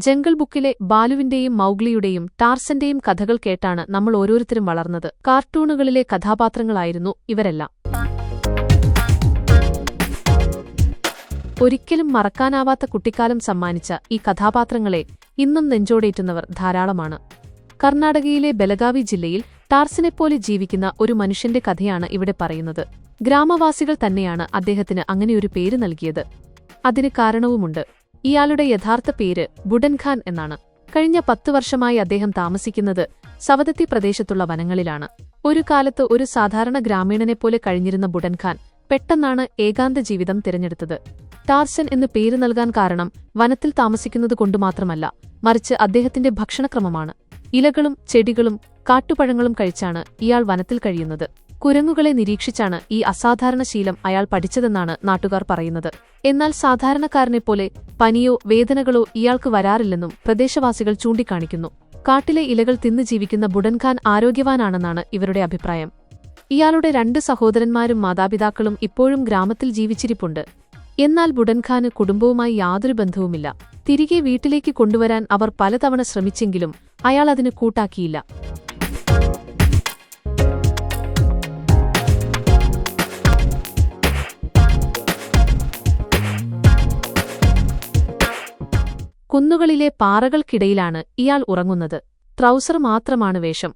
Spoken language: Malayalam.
ജംഗിൾ ബുക്കിലെ ബാലുവിന്റെയും മൗഗ്ലിയുടെയും ടാർസന്റെയും കഥകൾ കേട്ടാണ് നമ്മൾ ഓരോരുത്തരും വളർന്നത്. കാർട്ടൂണുകളിലെ കഥാപാത്രങ്ങളായിരുന്നു ഇവരെല്ലാം. ഒരിക്കലും മറക്കാനാവാത്ത കുട്ടിക്കാലം സമ്മാനിച്ച ഈ കഥാപാത്രങ്ങളെ ഇന്നും നെഞ്ചോടേറ്റുന്നവർ ധാരാളമാണ്. കർണാടകയിലെ ബലഗാവി ജില്ലയിൽ ടാർസിനെപ്പോലെ ജീവിക്കുന്ന ഒരു മനുഷ്യന്റെ കഥയാണ് ഇവിടെ പറയുന്നത്. ഗ്രാമവാസികൾ തന്നെയാണ് അദ്ദേഹത്തിന് അങ്ങനെയൊരു പേര് നൽകിയത്. അതിന് കാരണവുമുണ്ട്. ഇയാളുടെ യഥാർത്ഥ പേര് ബുഡൻഖാൻ എന്നാണ്. കഴിഞ്ഞ പത്തു വർഷമായി അദ്ദേഹം താമസിക്കുന്നത് സവദത്തി പ്രദേശത്തുള്ള വനങ്ങളിലാണ്. ഒരു കാലത്ത് ഒരു സാധാരണ ഗ്രാമീണനെപ്പോലെ കഴിഞ്ഞിരുന്ന ബുഡൻഖാൻ പെട്ടെന്നാണ് ഏകാന്ത ജീവിതം തിരഞ്ഞെടുത്തത്. ടാർസൻ എന്ന് പേര് നൽകാൻ കാരണം വനത്തിൽ താമസിക്കുന്നത് കൊണ്ടുമാത്രമല്ല മറിച്ച് അദ്ദേഹത്തിന്റെ ഭക്ഷണക്രമമാണ്. ഇലകളും ചെടികളും കാട്ടുപഴങ്ങളും കഴിച്ചാണ് ഇയാൾ വനത്തിൽ കഴിയുന്നത്. കുരങ്ങുകളെ നിരീക്ഷിച്ചാണ് ഈ അസാധാരണ ശീലം അയാൾ പഠിച്ചതെന്നാണ് നാട്ടുകാർ പറയുന്നത്. എന്നാൽ സാധാരണക്കാരനെപ്പോലെ പനിയോ വേദനകളോ ഇയാൾക്ക് വരാറില്ലെന്നും പ്രദേശവാസികൾ ചൂണ്ടിക്കാണിക്കുന്നു. കാട്ടിലെ ഇലകൾ തിന്നു ജീവിക്കുന്ന ബുഡൻഖാൻ ആരോഗ്യവാനാണെന്നാണ് ഇവരുടെ അഭിപ്രായം. ഇയാളുടെ രണ്ട് സഹോദരന്മാരും മാതാപിതാക്കളും ഇപ്പോഴും ഗ്രാമത്തിൽ ജീവിച്ചിരിപ്പുണ്ട്. എന്നാൽ ബുഡൻഖാന് കുടുംബവുമായി യാതൊരു ബന്ധവുമില്ല. തിരികെ വീട്ടിലേക്ക് കൊണ്ടുവരാൻ അവർ പലതവണ ശ്രമിച്ചെങ്കിലും അയാൾ അതിന് കൂട്ടാക്കിയില്ല. കുന്നുകളിലെ പാറകൾക്കിടയിലാണ് ഇയാൾ ഉറങ്ങുന്നത്. ട്രൗസർ മാത്രമാണ് വേഷം.